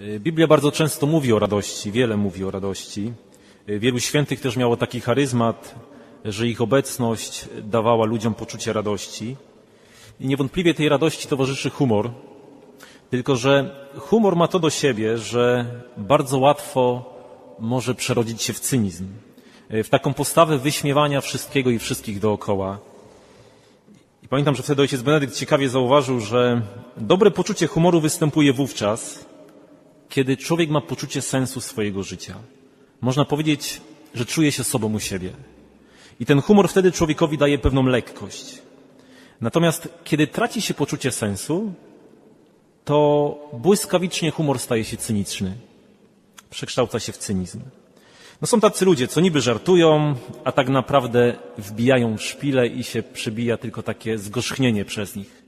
Y, Biblia bardzo często mówi o radości, wiele mówi o radości. Y, Wielu świętych też miało taki charyzmat, że ich obecność dawała ludziom poczucie radości. I niewątpliwie tej radości towarzyszy humor, tylko że humor ma to do siebie, że bardzo łatwo może przerodzić się w cynizm, y, w taką postawę wyśmiewania wszystkiego i wszystkich dookoła. I pamiętam, że wtedy ojciec Benedykt ciekawie zauważył, że dobre poczucie humoru występuje wówczas, kiedy człowiek ma poczucie sensu swojego życia. Można powiedzieć, że czuje się sobą u siebie. I ten humor wtedy człowiekowi daje pewną lekkość. Natomiast kiedy traci się poczucie sensu, to błyskawicznie humor staje się cyniczny. Przekształca się w cynizm. No są tacy ludzie, co niby żartują, a tak naprawdę wbijają w szpilę i się przebija tylko takie zgorzchnienie przez nich.